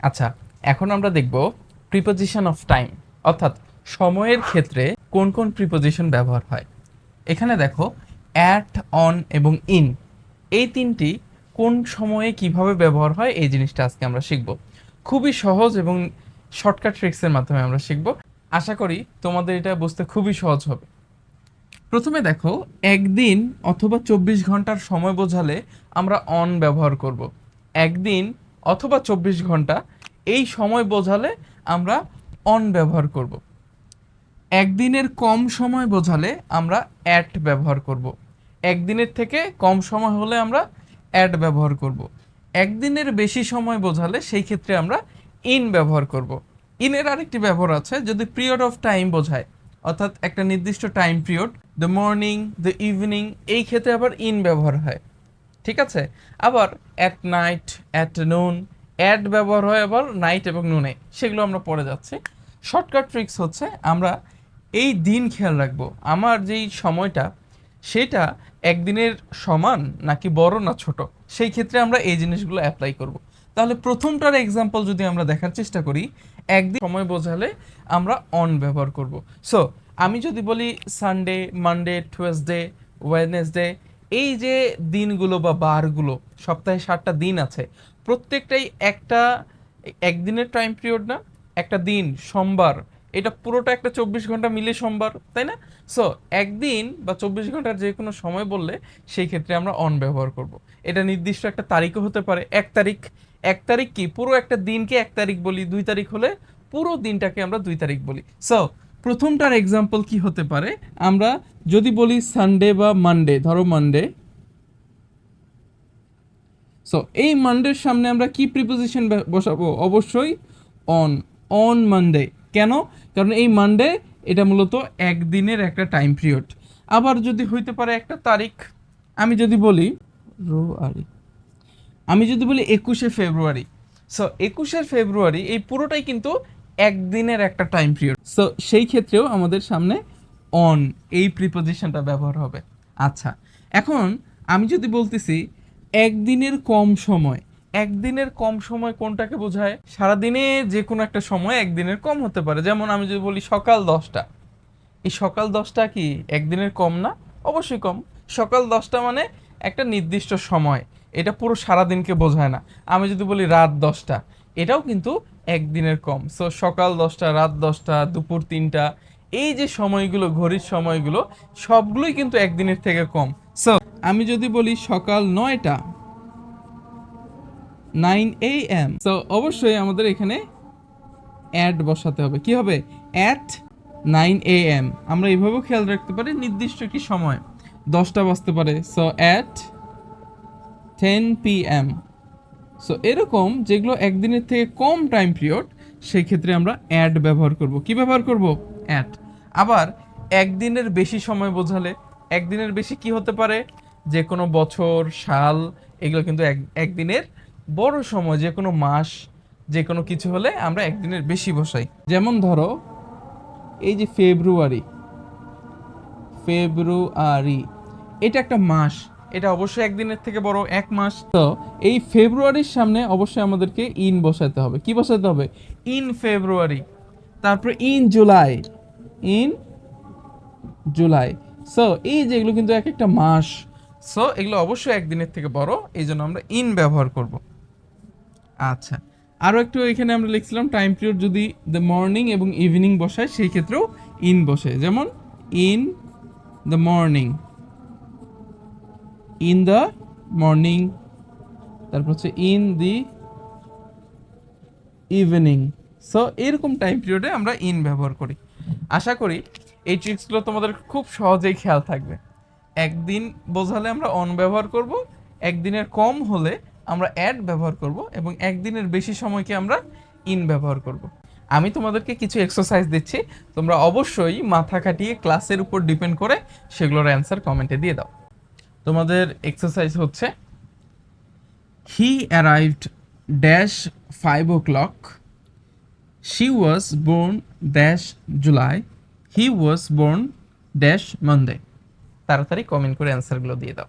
আচ্ছা এখন আমরা দেখব প্রিপোজিশন অফ টাইম অর্থাৎ সময়ের ক্ষেত্রে কোন কোন প্রিপোজিশন ব্যবহার হয়। এখানে দেখো অ্যাট অন এবং ইন এই তিনটি কোন সময়ে কীভাবে ব্যবহার হয় এই জিনিসটা আজকে আমরা শিখব। খুবই সহজ এবং শর্টকাট ট্রিক্সের মাধ্যমে আমরা শিখব। আশা করি তোমাদের এটা বুঝতে খুবই সহজ হবে। প্রথমে দেখো, একদিন অথবা চব্বিশ ঘণ্টার সময় বোঝালে আমরা অন ব্যবহার করব। একদিন অথবা চব্বিশ ঘণ্টা, এই সময় বোঝালে আমরা অন ব্যবহার করব। একদিনের কম সময় বোঝালে আমরা অ্যাট ব্যবহার করব। একদিনের থেকে কম সময় হলে আমরা অ্যাড ব্যবহার করব। একদিনের বেশি সময় বোঝালে সেই ক্ষেত্রে আমরা ইন ব্যবহার করব। ইনের আরেকটি ব্যবহার আছে, যদি পিরিয়ড অফ টাইম বোঝায়, অর্থাৎ একটা নির্দিষ্ট time period the morning the evening এই ক্ষেত্রে আবার ইন ব্যবহার হয়। ঠিক আছে? আবার at night at noon at ব্যবহার হয় আবার নাইট এবং নুনে সেগুলো আমরা পরে যাচ্ছি। শর্টকাট ট্রিক্স হচ্ছে আমরা এই দিন খেয়াল রাখব। আমার যেই সময়টা, সেটা একদিনের সমান নাকি বড় না ছোট, সেই ক্ষেত্রে আমরা এই জিনিসগুলো অ্যাপ্লাই করব। তাহলে প্রথমটার এক্সাম্পল যদি আমরা দেখার চেষ্টা করি, একদিন সময় বোঝালে আমরা অন ব্যবহার করব। সো আমি যদি বলি সানডে মানডে টুয়েসডে ওয়েডনেসডে এই যে দিনগুলো বা বারগুলো, সপ্তাহে সাতটা দিন আছে, প্রত্যেকটাই একটা, একদিনের টাইম পিরিয়ড না, একটা দিন, সোমবার, এটা পুরোটা একটা চব্বিশ ঘণ্টা মিলে সোমবার, তাই না? সো একদিন বা চব্বিশ ঘণ্টার যে কোনো সময় বললে সেই ক্ষেত্রে আমরা অন ব্যবহার করব। এটা নির্দিষ্ট একটা তারিখও হতে পারে, এক তারিখ এক তারিখ কি? পুরো একটা দিনকে এক তারিখ বলি, দুই তারিখ হলে পুরো দিনটাকে আমরা দুই তারিখ বলি। সো প্রথমটার এক্সাম্পল কি হতে পারে? আমরা যদি বলি সানডে বা মানডে ধরো মানডে সো এই মানডের সামনে আমরা কি প্রিপোজিশন বসাবো? অবশ্যই অন অন মানডে কেন? কারণ এই মানডে এটা মূলত একদিনের একটা টাইম পিরিয়ড আবার যদি হইতে পারে একটা তারিখ আমি যদি বলি রো আমি যদি বলি একুশে ফেব্রুয়ারি সো একুশে ফেব্রুয়ারি এই পুরোটাই কিন্তু একদিনের একটা টাইম পিরিয়ড সো সেই ক্ষেত্রেও আমাদের সামনে অন এই প্রিপোজিশনটা ব্যবহার হবে। আচ্ছা এখন আমি যদি বলতেছি, একদিনের কম সময়। একদিনের কম সময় কোনটাকে বোঝায়? সারাদিনে যে কোনো একটা সময় একদিনের কম হতে পারে। যেমন আমি যদি বলি সকাল দশটা। এই সকাল দশটা কি একদিনের কম না? অবশ্যই কম। সকাল দশটা মানে একটা নির্দিষ্ট সময়। এটা পুরো সারাদিনকে বোঝায় না। আমি যদি বলি রাত দশটা এটাও কিন্তু একদিনের কম। সো সকাল দশটা, রাত দশটা, দুপুর তিনটা, এই যে সময়গুলো, ঘড়ির সময়গুলো, সবগুলোই কিন্তু একদিনের থেকে কম। সো আমি যদি বলি সকাল নয়টা নাইন এ এম সো অবশ্যই আমাদের এখানে অ্যাড বসাতে হবে। কি হবে? অ্যাট নাইন এ এম আমরা এইভাবেও খেয়াল রাখতে পারি, নির্দিষ্ট একটি সময়। দশটা বাজতে পারে। So at ten p m so এরকম যেগুলো একদিনের থেকে কম টাইম পিরিয়ড সেই ক্ষেত্রে আমরা অ্যাড ব্যবহার করব। কি ব্যবহার করব? অ্যাড আবার একদিনের বেশি সময় বোঝালে, একদিনের বেশি কি হতে পারে? যে কোনো বছর, সাল, এগুলো কিন্তু এক, একদিনের বড় সময় যে কোনো মাস যে কোনো কিছু হলে আমরা একদিনের বেশি বসাই। যেমন ধরো, এই যে ফেব্রুয়ারি ফেব্রুয়ারি এটা একটা মাস। এটা অবশ্যই একদিনের থেকে বড় এক মাস। তো এই ফেব্রুয়ারির সামনে অবশ্যই আমাদেরকে ইন বসাতে হবে। কি বসাতে হবে? ইন ফেব্রুয়ারি, তারপর in July in July. So এই যেগুলো কিন্তু এক একটা মাস। সো এগুলো অবশ্যই একদিনের থেকে বড়, এই জন্য আমরা ইন ব্যবহার করব। আচ্ছা আরও একটু এখানে আমরা লিখছিলাম টাইম পিরিয়ড যদি দ্য মর্নিং এবং ইভিনিং বসায়, সেই ক্ষেত্রেও ইন বসে যেমন, in the morning in the morning তারপর হচ্ছে ইন দি ইভিনিং সো এরকম টাইম পিরিয়ডে আমরা ইন ব্যবহার করি। আশা করি এই ট্রিক্সগুলো তোমাদের খুব সহজেই খেয়াল থাকবে। একদিন বোঝালে আমরা অন ব্যবহার করব, একদিনের কম হলে আমরা অ্যাড ব্যবহার করব এবং একদিনের বেশি সময়কে আমরা ইন ব্যবহার করব। আমি তোমাদেরকে কিছু এক্সারসাইজ দিচ্ছি, তোমরা অবশ্যই মাথা খাটিয়ে ক্লাসের উপর ডিপেন্ড করে সেগুলোর অ্যান্সার কমেন্টে দিয়ে দাও। তোমাদের এক্সারসাইজ হচ্ছে he arrived dash five o'clock she was born dash July he was born dash Monday তাড়াতাড়ি কমেন্ট করে অ্যান্সারগুলো দিয়ে দাও।